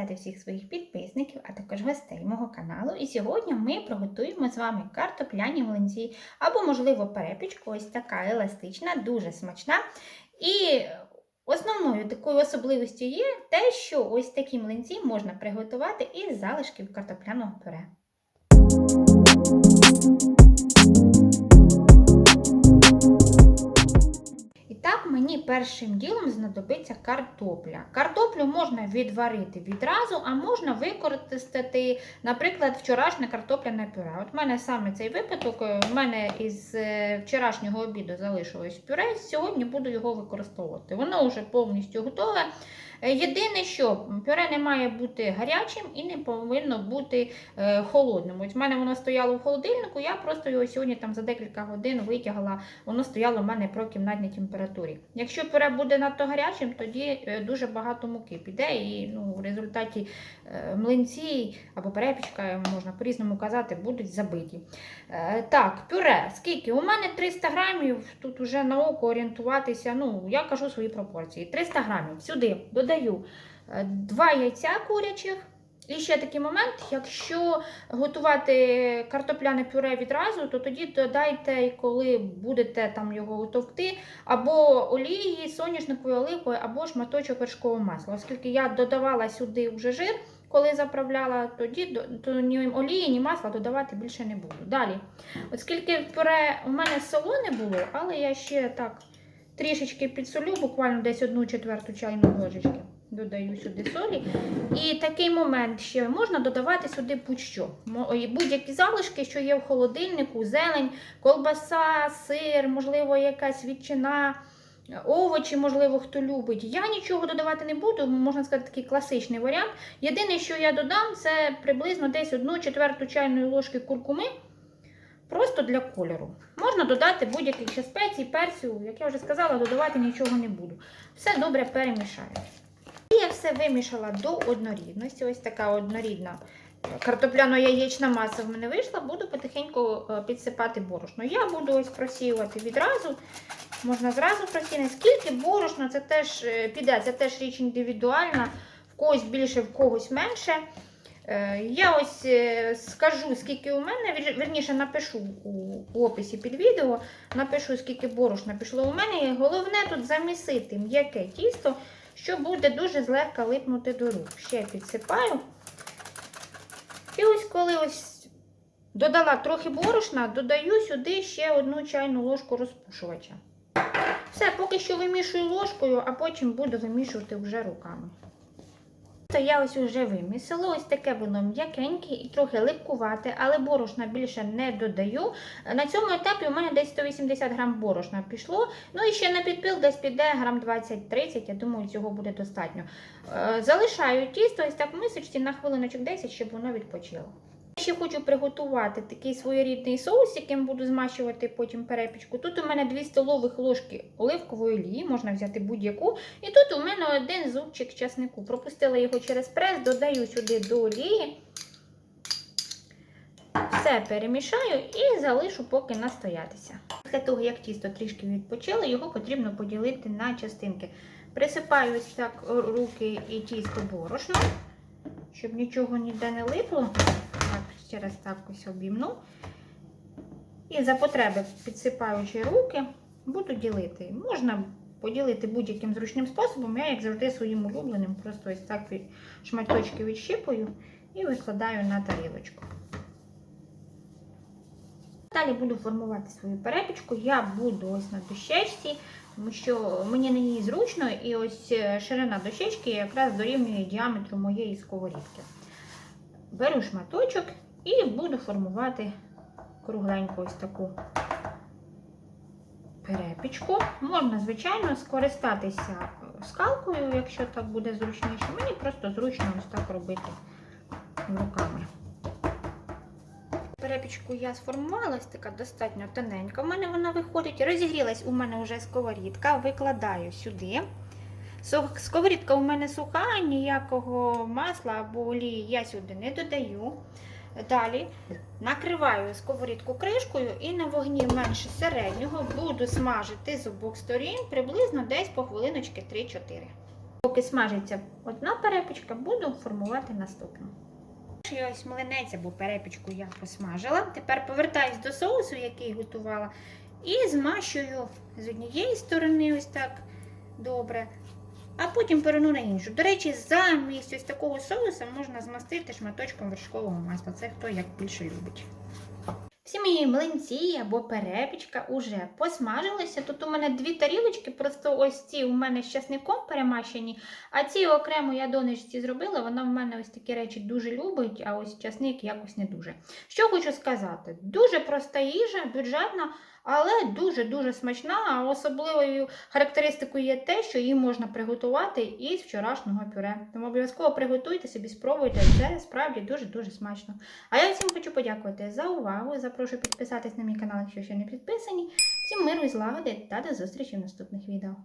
привітати всіх своїх підписників, а також гостей мого каналу. І сьогодні ми приготуємо з вами картопляні млинці або, можливо, перепічку. Ось така еластична, дуже смачна. І основною такою особливістю є те, що ось такі млинці можна приготувати із залишків картопляного пюре. Мені першим ділом знадобиться картопля. Картоплю можна відварити відразу, а можна використати, наприклад, вчорашнє картопляне пюре. От в мене саме цей випадок, у мене із е, вчорашнього обіду залишилось пюре, сьогодні буду його використовувати. Воно вже повністю готове. Е, Єдине, що пюре не має бути гарячим і не повинно бути е, холодним. Ось в мене воно стояло в холодильнику, я просто його сьогодні там за декілька годин витягла, воно стояло в мене при кімнатній температурі. Якщо пюре буде надто гарячим, тоді е, дуже багато муки піде, і ну, в результаті е, млинці або перепічка, можна по-різному казати, будуть забиті. Е, так, пюре, скільки? У мене 300 грамів, тут вже на око орієнтуватися, ну, я кажу свої пропорції. 300 грамів. Сюди додаю 2 яйця курячих. І ще такий момент, якщо готувати картопляне пюре відразу, то тоді додайте, коли будете там його товкти, або олії, соняшникової оливкою, або шматочок вершкового масла. Оскільки я додавала сюди вже жир, коли заправляла, тоді то ні олії, ні масла додавати більше не буду. Далі, оскільки пюре у мене солоне було, але я ще так трішечки підсолю, буквально десь одну четверту чайну ложечки. Додаю сюди солі. І такий момент ще можна додавати сюди будь-що. Будь-які залишки, що є в холодильнику, зелень, колбаса, сир, можливо, якась ветчина, овочі, можливо, хто любить. Я нічого додавати не буду, можна сказати, такий класичний варіант. Єдине, що я додам, це приблизно десь одну четверту чайної ложки куркуми. Просто для кольору. Можна додати будь-яких ще спецій, перцю, як я вже сказала, додавати нічого не буду. Все добре перемішаю. І я все вимішала до однорідності. Ось така однорідна картопляно-яєчна маса в мене вийшла. Буду потихеньку е, підсипати борошно. Я буду ось просіювати відразу. Можна зразу просіяти. Скільки борошна, це теж е, піде, це теж річ індивідуальна. В когось більше, в когось менше. Е, Я ось скажу, скільки у мене, вірніше напишу у описі під відео, напишу, скільки борошна пішло у мене. Головне тут замісити м'яке тісто, що буде дуже злегка липнути до рук. Ще підсипаю. І ось коли ось додала трохи борошна, додаю сюди ще одну чайну ложку розпушувача. Все, поки що вимішую ложкою, а потім буду вимішувати вже руками. То я ось уже вимісила, ось таке воно м'якеньке і трохи липкувате, але борошна більше не додаю. На цьому етапі у мене десь 180 грам борошна пішло. Ну і ще на підпил десь піде грам 20-30, я думаю, цього буде достатньо. Е, Залишаю тісто ось так в мисочці на хвилиночок 10, щоб воно відпочило. Ще хочу приготувати такий своєрідний соус, яким буду змащувати потім перепічку. Тут у мене 2 столових ложки оливкової олії, можна взяти будь-яку. І тут у мене один зубчик часнику. Пропустила його через прес, додаю сюди до олії. Все перемішаю і залишу поки настоятися. Після того, як тісто трішки відпочило, його потрібно поділити на частинки. Присипаю ось так руки і тісто борошно, щоб нічого ніде не липло. Так, через так ось обіймну. І за потреби, підсипаючи руки, буду ділити. Можна поділити будь-яким зручним способом. Я, як завжди, своїм улюбленим, просто ось так шматочки відщипую і викладаю на тарілочку. Далі буду формувати свою перепічку. Я буду ось на дощечці, тому що мені на ній зручно, і ось е, ширина дощечки якраз дорівнює діаметру моєї сковорідки. Беру шматочок і буду формувати кругленьку ось таку перепічку. Можна, звичайно, скористатися скалкою, якщо так буде зручніше. Мені просто зручно ось так робити руками. Перепічку я сформувала, така достатньо тоненька. У мене вона виходить. Розігрілась у мене вже сковорідка, викладаю сюди. Сковорідка у мене суха, ніякого масла або олії я сюди не додаю. Далі накриваю сковорідку кришкою і на вогні менше середнього буду смажити з обох сторін приблизно десь по хвилиночки 3-4. Поки смажиться одна перепічка, буду формувати наступну. І ось млинець або перепічку я посмажила. Тепер повертаюсь до соусу, який готувала, і змащую з однієї сторони ось так добре, а потім перену на іншу. До речі, замість ось такого соусу можна змастити шматочком вершкового масла. Це хто як більше любить. Всі мої млинці або перепічка уже посмажилися. Тут у мене дві тарілочки, просто ось ці у мене з часником перемащені, а ці окремо я донечці зробила. Вона в мене ось такі речі дуже любить, а ось часник якось не дуже. Що хочу сказати: дуже проста їжа, бюджетна, але дуже-дуже смачна. А особливою характеристикою є те, що її можна приготувати із вчорашнього пюре. Тому обов'язково приготуйте собі, спробуйте. Це справді дуже-дуже смачно. А я всім хочу подякувати за увагу. Запрошую підписатись на мій канал, якщо ще не підписані. Всім миру і злагоди та до зустрічі в наступних відео.